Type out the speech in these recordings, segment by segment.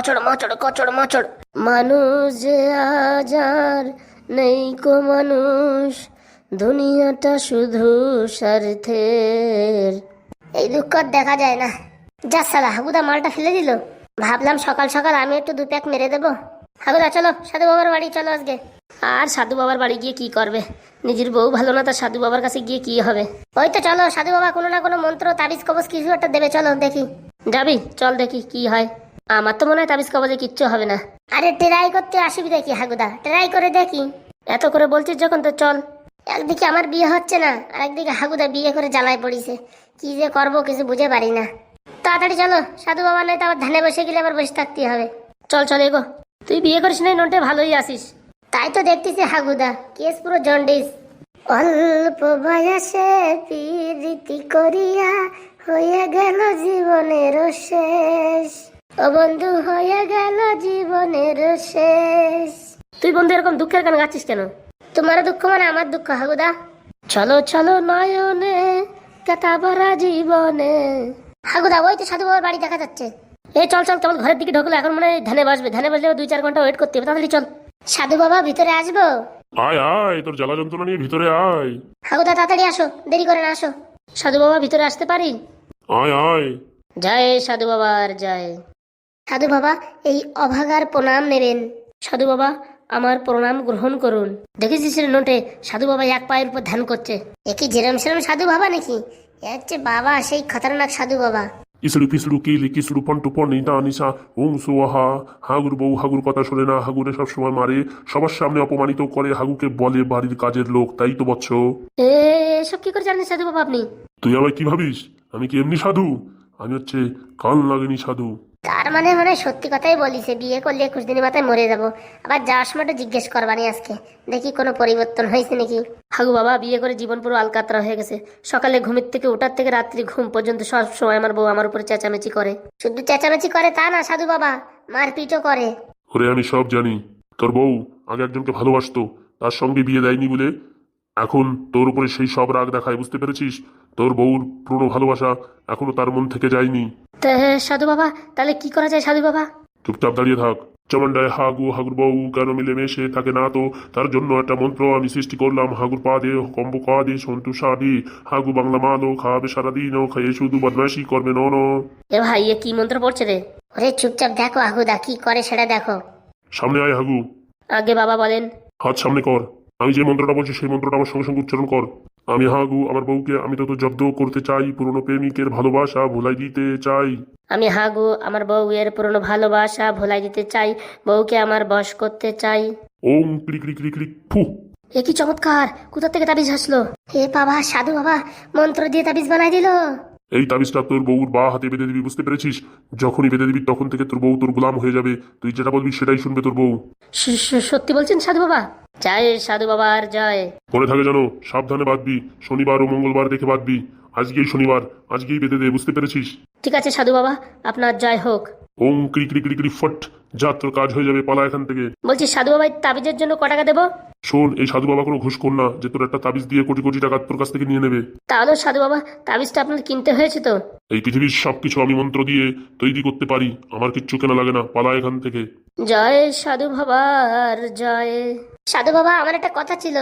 কচড়, মচড় কচড়, মচড়। মানুষ যে আজ আর নেই কো মানুষ, দুনিয়াটা শুধু স্বার্থের। এই দুঃখ দেখা যায় না। যা সালা, হাগুদা মালটা ফেলে দিল। ভাবলাম সকাল সকাল আমি একটু দু প্যাক মেরে দেবো। হাগুদা, চলো, সাধু বাবার বাড়ি, চলো আজকে। আর সাধু বাবার বাড়ি গিয়ে কি করবে? নিজের বউ ভালো না তার সাধু বাবার কাছে গিয়ে কি হবে? ওই তো চলো, সাধু বাবা কোনো না কোনো মন্ত্র, তাবিজ কবজ কিছু একটা দেবে, চলো দেখি। যাবি? চল দেখি কি হয়। আমার তো মনে হয় তাবিজ কবজে কিচ্ছু হবে না। আরে ট্রাই করতে অসুবিধা কি হাগুদা? ট্রাই করে দেখি। এত করে বলছিস যখন তো চল। একদিকে আমার বিয়ে হচ্ছে না আর একদিকে হাগুদা বিয়ে করে জ্বালায় পড়িছে। কি যে করব কিছু বুঝে পারি না। তাড়াতাড়ি চলো সাধু বাবা নয় তো আবার ধানে বসে গেলে আবার বসে থাকতে হবে। চল চল এগো। তুই বিয়ে করিস নাই নোটে ভালোই আসিস তাই তো দেখতেছি হাগুদা কেস পুরো জন্ডিস। অল্প বয়সে প্রীতি করিয়া হয়ে গেল জীবনের শেষ। ও বন্ধু হয়ে গেল জীবনের শেষ। তুই বন্ধু এরকম দুঃখের গান গাচ্ছিস কেন? তোমার দুঃখ মানে আমার দুঃখ হাগুদা। চলো চলো নয়নে কাটা ভরা জীবনে। হাগুদা ওই তো সাধু বাবার বাড়ি দেখা যাচ্ছে। এই চল চল কেমন ঘরের দিকে ঢোকলো এখন মনে হয় ধানে বসবে। ধানে বসলে দুই চার ঘণ্টা ওয়েট করতে হবে। তাড়াতাড়ি চল। সাধু বাবা ভিতরে আসব? আয় আয় তোর জ্বালা যন্ত্রণা নিয়ে ভিতরে আয়। হাগুদা তাড়াতাড়ি আসো দেরি করে না আসো। সাধু বাবা ভিতরে আসতে পারি? আয় আয়। জয় সাধু বাবার জয়। সাধু বাবা এই অভাগার প্রণাম নেবেন। সাধু বাবা আমার প্রণাম গ্রহণ করুন। দেখেছিস রে নোটে সাধু বাবা এক পায়ের উপর ধ্যান করছে। এ কি যেরম সেরম সাধু বাবা নাকি? হচ্ছে বাবা সেই খতরনাক সাধু বাবা। ইসড়ু পিসড়ু কিলি কিসড়ু পন্টু পনিতা নিশা ওং সুয়াহা হাগুর বউ হাগুর কথা শোনে না হাগুরে সব সময় মারে। সবার সামনে অপমানিত করে হাগুকে বলে বাড়ির কাজের লোক তাই তো বৎস। এ এসব কি করে জানেন সাধু বাবা আপনি? তুই আমায় কি ভাবিস? আমি কি এমনি সাধু? আমি হচ্ছে কান লাগেনি সাধু। তার মানে মানে সত্যি কথাই বলিছে বিয়ে করলে একুশ দিনের মাথায় মরে যাব। আবার যাওয়ার সময়টা জিজ্ঞেস করবানি আজকে। দেখি কোনো পরিবর্তন হয়েছে নাকি? হাগু বাবা বিয়ে করে জীবন পুরো আলকাতরা হয়ে গেছে। সকালে ঘুমের থেকে ওঠার থেকে রাত্রি ঘুম পর্যন্ত সব সময় আমার বউ আমার উপরে চেঁচামেচি করে। শুধু চেঁচামেচি করে তা না সাধু বাবা মারপিটও করে। ওরে আমি সব জানি। তোর বউ আগে একজনকে ভালোবাসতো তার সঙ্গে বিয়ে দেয়নি বলে এখন তোর উপরে সেই সব রাগ দেখায় বুঝতে পেরেছিস? তোর বউর পুরনো ভালোবাসা এখনও তার মন থেকে যায়নি। তা সাধু বাবা তাহলে কি করা যায় সাধু বাবা? চুপচাপ দাঁড়িয়ে থাক। চমন্ডায় হাগু হাগুর বউ কেন মিলে মেশে থাকে না তো? তার জন্য একটা মন্ত্র আমি সৃষ্টি করলাম হাগুর পা দে কম্ব কা দে সন্তু সাদি হাগু বাংলা মালো খাবে সারাদিন ও খাইয়ে শুধু বদমাইশি করবে ন ন। এ ভাই এ কি মন্ত্র পড়ছে রে? ওরে চুপচাপ দেখো আহুদা কি করে সেটা দেখো। সামনে আয় হাগু। আগে বাবা বলেন। হাত সামনে কর। আমি যে মন্ত্রটা বলছি সেই মন্ত্রটা আমার সঙ্গে সঙ্গে উচ্চারণ কর। আমি হাগু আমার বউকে আমি তত জব্দ করতে চাই পুরনো প্রেমিকের ভালোবাসা ভুলাই দিতে চাই। আমি হাগু আমার বউ বউয়ের পুরনো ভালোবাসা ভোলাই দিতে চাই বউকে আমার বশ করতে চাই। ওম ক্লিক ক্লিক ক্লিক ক্লিক ফু এ কি চমৎকার! কোথা থেকে তাবিজ হাসলো? হে বাবা সাধু বাবা মন্ত্র দিয়ে তাবিজ বানাই দিল। এই তাবিজটা তোর বউর বা হাতে বেঁধে দিবি বুঝতে পেরেছিস? যখনই বেঁধে দিবি তখন থেকে তোর বউ তোর গোলাম হয়ে যাবে। তুই যেটা বলবি সেটাই শুনবে তোর বউ। সত্যি বলছেন সাধু বাবা? জয় সাধু বাবার জয়। মনে থাকে জানো সাবধানে বাঁধবি শনিবার ও মঙ্গলবার দেখে বাঁধবি। আজকেই শনিবার আজকেই বেঁধে দে বুঝতে পেরেছিস? ঠিক আছে সাধু বাবা আপনার জয় হোক। ওম ক্রি ক্রি ক্রি ক্রি ফট যা তোর কাজ হয়ে যাবে পালা এখান থেকে। বলছি সাধু বাবা তাবিজের জন্য ক টাকা দেবো? শোন এই সাধু বাবা কোনো ঘুষ কর না যে তোর একটা তাবিজ দিয়ে কোটি কোটি টাকা তোর কাছ থেকে নিয়ে নেবে। তাহলেও সাধু বাবা তাবিজটা আপনার কিনতে হয়েছে তো? এই পৃথিবীর সবকিছু আমি মন্ত্র দিয়ে তৈরি করতে পারি আমার কিচ্ছু কেনা লাগে না পালা এখান থেকে। জয় সাধু বাবার জয়। সাধু বাবা আমার একটা কথা ছিল।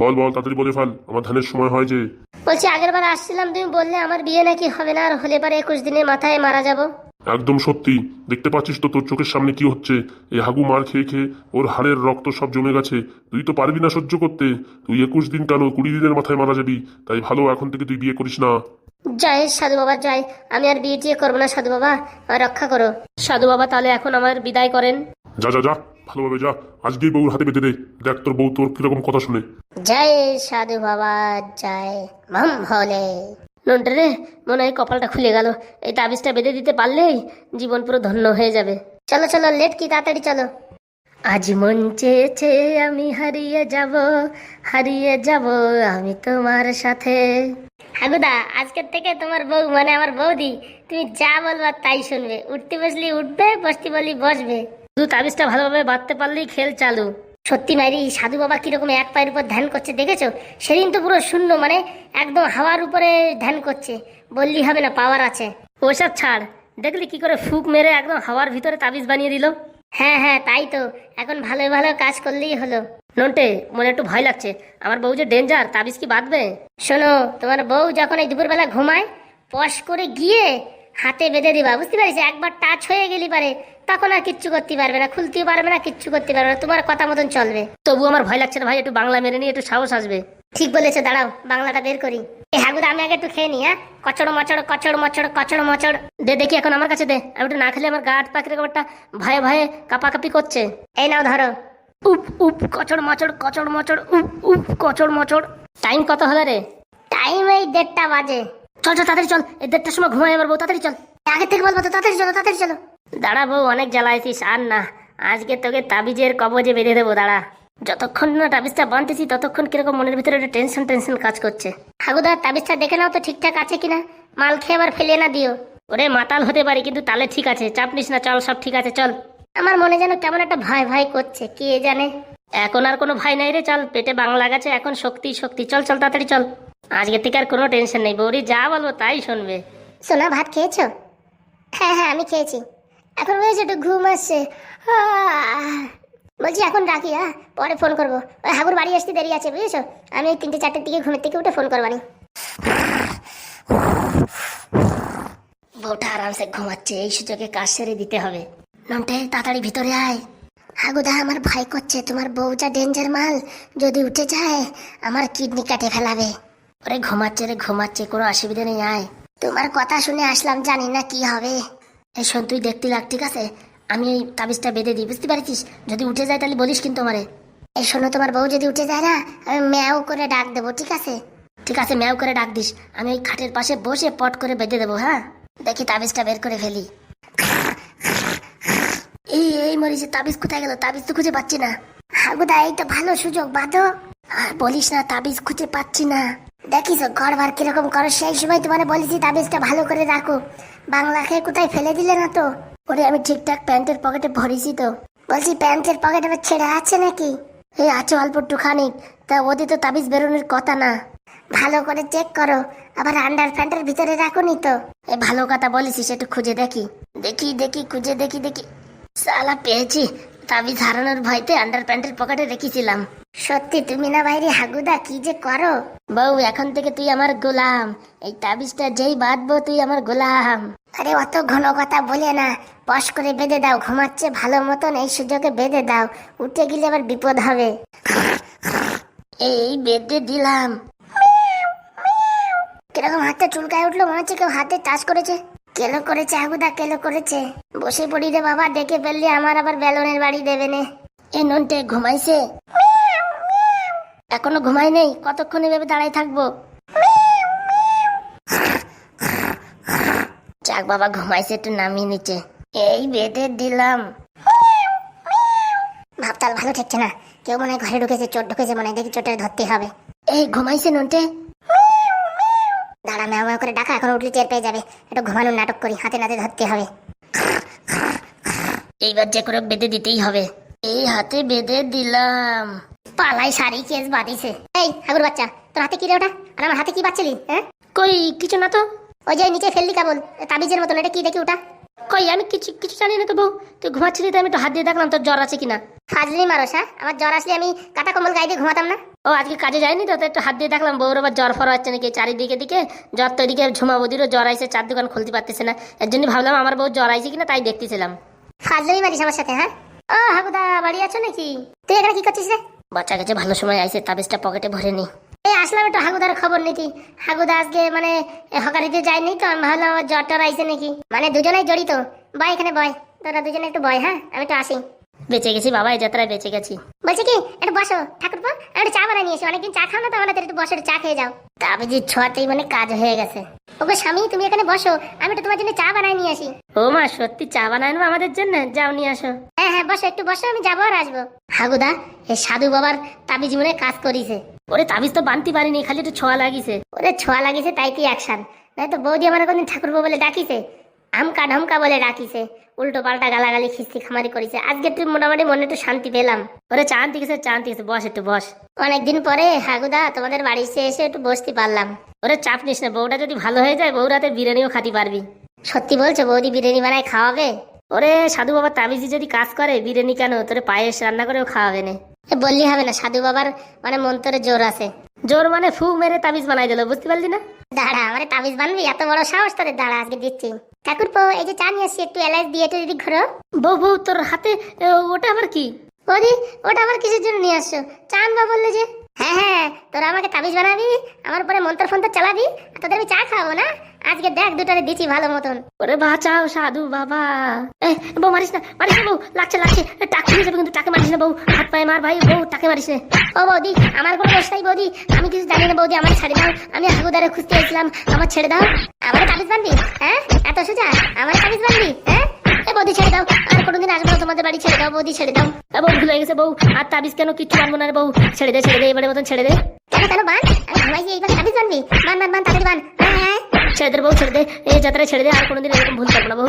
বল বল তাড়াতাড়ি বলে ফেল আমার ধানের সময় হয় যে। বলছি আগের বার আসছিলাম তুমি বললে আমার বিয়ে নাকি হবে না আর হলে পরে একুশ দিনের মাথায় মারা যাব। একদম সত্যি। দেখতে পাচ্ছিস তো তোর চোখের সামনে কি হচ্ছে? এই হাগু মার খেয়ে খেয়ে ওর হাড়ের রক্ত সব জমে গেছে। তুই তো পারবি না সহ্য করতে। তুই একুশ দিন কেন কুড়ি দিনের মাথায় মারা যাবি? তাই ভালো এখন থেকে তুই বিয়ে করিস না। জয় সাধু বাবা জয় আমি আর বিয়ে টিয়ে করব না সাধু বাবা। আমার রক্ষা করো। সাধু বাবা তাহলে এখন আমার বিদায় করেন। যা যা যা। ভালোভাবে যা। আজকেই বউর হাতে বেঁধে দে। দেখ তোর বউ তোর কীরকম কথা শুনে। জয় সাধু বাবা জয় মাম ভলে নন্টে রে মনে হয় কপালটা খুলে গেল। এই তাবিজটা বেঁধে দিতে পারলেই জীবন পুরো ধন্য হয়ে যাবে। চলো চলো, লেট কি, তাড়াতাড়ি চলো। আজ মন চেয়েছে আমি হারিয়ে যাব হারিয়ে যাব আমি তোমার সাথে। হাগুদা, আজকের থেকে তোমার বউ মানে আমার বৌদি, তুমি যা বলবা তাই শুনবে। উঠতে বসলি উঠবে, বসতে বলি বসবে। শুধু তাবিজটা ভালোভাবে বাঁধতে পারলেই খেল চালু। সত্যি মাইরি সাধু বাবা কীরকম এক পায়ের উপর ধ্যান করছে দেখেছ? সেদিন তো পুরো শূন্য মানে একদম হাওয়ার উপরে ধ্যান করছে। বললি হবে না, পাওয়ার আছে। ওসব ছাড়, দেখলি কি করে ফুক মেরে একদম হাওয়ার ভিতরে তাবিজ বানিয়ে দিল? হ্যাঁ হ্যাঁ তাই তো, এখন ভালো ভালো কাজ করলেই হলো। নন্টে, মনে একটু ভয় লাগছে, আমার বউ যে ডেঞ্জার তাবিজ কি বাঁধবে? শোনো, তোমার বউ যখন এই দুপুরবেলা ঘুমায়, পশ করে গিয়ে হাতে বেঁধে দিবা, বুঝতে পারিস একবার টাচ হয়ে গেলি পারে তখন আর কিচ্ছু করতে পারবে না খুলতেও পারবে না কিচ্ছু করতে পারবে না। তোমার কথা মতন চলবে। তবু আমার ভয় লাগছে না ভাই একটু বাংলা মেরে নিয়ে একটু সাহস আসবে। ঠিক বলেছে দাঁড়াও বাংলাটা বের করি। এই হাগুদা আমি আগে একটু খেয়ে নি হ্যাঁ? কচড় মচড় কচড় মচড় কচড় মচড়। দে দেখি এখন আমার কাছে দে। আমি একটু না খেলে আমার গা হাত পাখির একটা ভয়ে ভয়ে কাপাকাপি করছে। এই নাও ধরো। উপ উপ কচড় মচড় কচড় মচড় উপ উপ কচড় মচড়। টাইম কত হলো রে? টাইম এই দেড়টা বাজে। চল চল, তাড়াতাড়ি চল। এই দেড়টার সময় ঘুমাই আমার বউ, তাড়াতাড়ি চল। আগে থেকে বলব তো, তাড়াতাড়ি চলো তাড়াতাড়ি চলো। দাঁড়া বউ, অনেক জ্বালাইছিস, আর না, আজকে তোকে তাবিজের কবজে বেঁধে দেবো, দাঁড়া। যতক্ষণ না তাবিজটা বানতেছি, ততক্ষণ কীরকম মনের ভিতরে একটা টেনশন টেনশন কাজ করছে। হাগুদা তাবিজটা দেখে নাও তো ঠিকঠাক আছে কিনা। মাল খেয়ে আবার ফেলে না দিও। ওরে, মাতাল হতে পারি, কিন্তু তালে ঠিক আছে। চাপ নিস না, চল, সব ঠিক আছে, চল। আমার মনে যেন কেমন একটা ভয় ভয় করছে কে জানে? এখন আর কোনো ভয় নাই রে চল পেটে বাংলা গেছে এখন শক্তি শক্তি চল চল তাড়াতাড়ি চল। আজকে থেকে আর কোনো টেনশন নেই বৌরি যা বলব তাই শুনবে। সোনা ভাত খেয়েছো? হ্যাঁ হ্যাঁ আমি খেয়েছি। এখন বুঝেছি একটু ঘুম আসছে। বলছি এখন রাখি হ্যাঁ পরে ফোন করব। ওই হাগুর বাড়ি আসতে দেরি আছে বুঝেছ? আমি ওই তিনটে চারটের দিকে ঘুমের থেকে উঠে ফোন করবানি বউটা আরামসে ঘুমাচ্ছে এই সুযোগে কাজ সেরে দিতে হবে। নন্টে তাড়াতাড়ি ভিতরে আয়। হাগুদা, আমার ভয় করছে। তোমার বউ যা ডেঞ্জার মাল, যদি উঠে যায়, আমার কিডনি কাটে ফেলাবে। ওরে ঘুমাচ্ছে রে, ঘুমাচ্ছে, কোনো অসুবিধা নেই, আয়। তোমার কথা শুনে আসলাম, জানি না কি হবে। এই শোন, তুই দেখতে লাগ, ঠিক আছে? আমি এই তাবিজটা বেঁধে দিই, বুঝতে পারছিস? যদি উঠে যায় তাহলে বলিস কিন্তু আমারে। এই শোনো, তোমার বউ যদি উঠে যায় না, আমি ম্যাও করে ডাক দেবো, ঠিক আছে? ঠিক আছে, ম্যাও করে ডাক দিস। আমি ওই খাটের পাশে বসে পট করে বেঁধে দেবো হ্যাঁ? দেখি তাবিজটা বের করে ফেলি। এই মরিছে তাবিজ কোথায় গেল? তাবিজ তো খুঁজে পাচ্ছি না। হাগুদা এই তো ভালো সুযোগ, বাঁধো। আর বলিস না, তাবিজ খুঁজে পাচ্ছি না। দেখিস ঘর বার কীরকম করো, সেই সময় তোমার বলেছি তাবিজটা ভালো করে রাখো। বাংলা খেয়ে কোথায় ফেলে দিলে না তো? ওরে, আমি ঠিকঠাক প্যান্টের পকেটে ভরেছি তো। বলছি, প্যান্টের পকেট আবার ছেঁড়া আছে নাকি? এই আছে অল্প একটুখানি তা ওদের তো তাবিজ বেরোনোর কথা না। ভালো করে চেক করো, আবার আন্ডার প্যান্টের ভিতরে রাখো নি তো। এই ভালো কথা বলেছিস, একটু খুঁজে দেখি। দেখি দেখি, খুঁজে দেখি দেখি। সালা পেয়েছি। তাবিজ হারানোর ভয়তে আন্ডার প্যান্টের পকেটে রেখেছিলাম। সত্যি, তুমি না বাইরে হাগুদা, কি যে করো? বউ, এখন থেকে তুই আমার গোলাম। এই তাবিজটা যেই বাঁধবো, তুই আমার গোলাম। আরে, অত ঘন কথা বলে না। বস করে বেঁধে দাও ঘুমাচ্ছে ভালো মতন এই সুযোগে বেঁধে দাও। উঠে গেলে আবার বিপদ হবে। এই বেঁধে দিলাম। কীরকম হাতে চুলকায় উঠল, মনে হচ্ছে কেউ হাতে টাচ করেছে। কেলো করেছে আগুদা কেলো করেছে? বসে পড়ি রে বাবা, দেখে ফেললে আমার আবার বেলনের বাড়ি দেবে নে। এ নন্টে, ঘুমাইছে? এখনও ঘুমাই নেই? কতক্ষণ এভাবে দাঁড়াই থাকব? যাক বাবা, ঘুমাইছে, একটু নামিয়ে নিচে এই বেঁধে দিলাম। ভাবতাল ভালো ঠেকছে না। কেউ মনে হয় ঘরে ঢুকেছে চোট ঢুকেছে, মনে হয় দেখি চোরটা ধরতে হবে। এই, ঘুমাইছে নন্টে? ম্যাও ম্যাও করে ডাকা এখন উঠলে টের পেয়ে যাবে। একটু ঘুমানোর নাটক করি হাতে নাতে ধরতে হবে। এইবার যে করে বেঁধে দিতেই হবে। এই হাতে বেঁধে দিলাম। পালাই শাড়ি কেস বাঁধিছে। এই হাগুর বাচ্চা তোর হাতে কি রে ওটা? আর আমার হাতে কি বাচ্চালি হ্যাঁ? কই কিছু না তো? ওই যে নিচে ফেললি কেমন তাবিজের মতন এটা কি দেখি ওটা? কই আমি কিছু কিছু জানি না তো বউ। তুই ঘুমাচ্ছিলি তো আমি একটু হাত দিয়ে দেখলাম তোর জ্বর আছে কিনা। ফাজলি মারস হ্যাঁ? আমার জ্বর আসলে আমি কাটা কম্বল গায়ে দিয়ে ঘুমাতাম না। ও আজকে কাজে যায়নি তো তো একটু হাত দিয়ে দেখলাম বউর আবার জ্বর ফর হচ্ছে নাকি চারিদিকে দিকে জ্বর তো এদিকে ঝুমা বদিরও জ্বর আইছে চার দোকান খুলতে পারতেছে না। এর জন্য ভাবলাম আমার বউ জ্বর আইছে কিনা তাই দেখতেছিলাম। ফাজলি মারিস আমার সাথে হ্যাঁ? ও হাগুদা বাড়ি আছো নাকি? তুই এখানে কি করছিস রে? বাচ্চা কাছে ভালো সময় আইছে তাবিজটা পকেটে ভরে নি। আসলাম একটু হাগুদার খবর নিতি হাগুদা আজকে মানে হকারিতে যায়নি তো আমি ভাবলাম আমার জ্বর টর আইছে নাকি। মানে দুজনেই জড়িত। বয় এখানে বয়। তোরা দুজনে একটু বয় হ্যাঁ? আমি একটু আসি। বেঁচে গেছি বাবা এই যাত্রায় বেঁচে গেছি। বলছি কি একটু বসো। ঠাকুরপো আমি একটু চা বানিয়ে নিয়েছি অনেকদিন চা খাও না তো আমাদের একটু বসো চা খেয়ে যাও। তবে যে ছোঁয়াতেই মানে কাজ হয়ে গেছে। ওগো স্বামী তুমি এখানে বসো। আমি একটু তোমার জন্য চা বানাই নিয়ে আসি। ও মা সত্যি চা বানায় না আমাদের জন্য? যাও নিয়ে আসো। হ্যাঁ বসো, একটু বসো, আমি যাব আর আসব। হাগুদা এ সাধু বাবার তাবিজ মনে কাজ করিছে। ওরে, তাবিজ তো বানতে পারিনি, খালি একটু ছোঁয়া লাগিছে। ওরে, ছোঁয়া লাগিছে, তাই কি অ্যাকশন নাই তো বৌদি আমার কোনদিন ঠাকুরবো বলে ডাকিছে? আমকা ঢমকা বলে ডাকিছে। উল্টো পাল্টা গালাগালি খিস্তি খামারি করেছে। আজকে তুই মোটামুটি মনে একটু শান্তি পেলাম। ওরে চান গেছে চান গেছে, বস একটু, বস। অনেকদিন পরে, হাগুদা, তোমাদের বাড়িতে এসে একটু বসতে পারলাম। ওরে, চাপ নিস না, বউটা যদি ভালো হয়ে যায় বউ রাতে বিরিয়ানিও খাতি পারবি। সত্যি বলছো, বৌদি বিরিয়ানি বানায় খাওয়াবে? ওরে সাধু বাবার তাবিজি যদি কাজ করে বিরিয়ানি কেন? তোরে পায়েস রান্না করেও খাওয়াবে না। বললি হবে না সাধু বাবার মানে মন্ত্রে জোর আছে। জোর মানে ফু মেরে তাবিজ বানাই দিল বুঝতে পারলি না? দাঁড়া মানে তাবিজ বানবি? এত বড় সাহস তোদের দাঁড়া আজকে দিচ্ছি। ঠাকুর পো এই যে চা নিয়ে আসছি একটু এলাচ দিয়ে একটু যদি ঘোরো। বউ বউ তোর হাতে ওটা আবার কি? বৌদি ওটা আবার কিসের জন্য নিয়ে আসছো? চান বা বললে যে। হ্যাঁ হ্যাঁ তোরা আমাকে তাবিজ বানাবি আমার পরে মন্ত্র ফন্ত্র চালাবি তোদের আমি চা খাওয়াবো না? আজকে দেখ দুটারে দিচ্ছি ভালো মতন। ওরে বাঁচাও সাধু বাবা। এ বউ মারিস না মারিস না বউ, লাগছে লাগছে। টাকা নিয়ে যাবে কিন্তু টাকা মারিস না বউ। হাত পায়ে মার ভাই, বউ, টাকা মারিস না। ও বৌদি, আমার কোনো দোষ নাই বৌদি। আমি কিছু জানি না বৌদি আমার ছেড়ে দাও। আমি হাগুদারে খুঁজতে এসেছিলাম আমার ছেড়ে দাও। আমার তাবিজ বানবি হ্যাঁ? এত সোজা? আমার তাবিজ বানবি হ্যাঁ? এ বৌদি, ছেড়ে দাও। আর কোনোদিন আসব না তোমাদের বাড়ি, ছেড়ে দাও বৌদি, ছেড়ে দাও। বউ, ভুলে গেছে বউ। আর তাবিজ কেন কিচ্ছু বানবো না বউ? ছেড়ে দে ছেড়ে দে এবারে মতন ছেড়ে দে। কেন কেন, বান? আমি এইবার তাবিজ বানবি বান বান বান তাড়াতাড়ি বান। হ্যাঁ হ্যাঁ। ছেড়ে দে বউ ছেড়ে দে এই যাত্রা ছেড়ে দে, আর কোনোদিন এরকম ভুল করব না, বউ।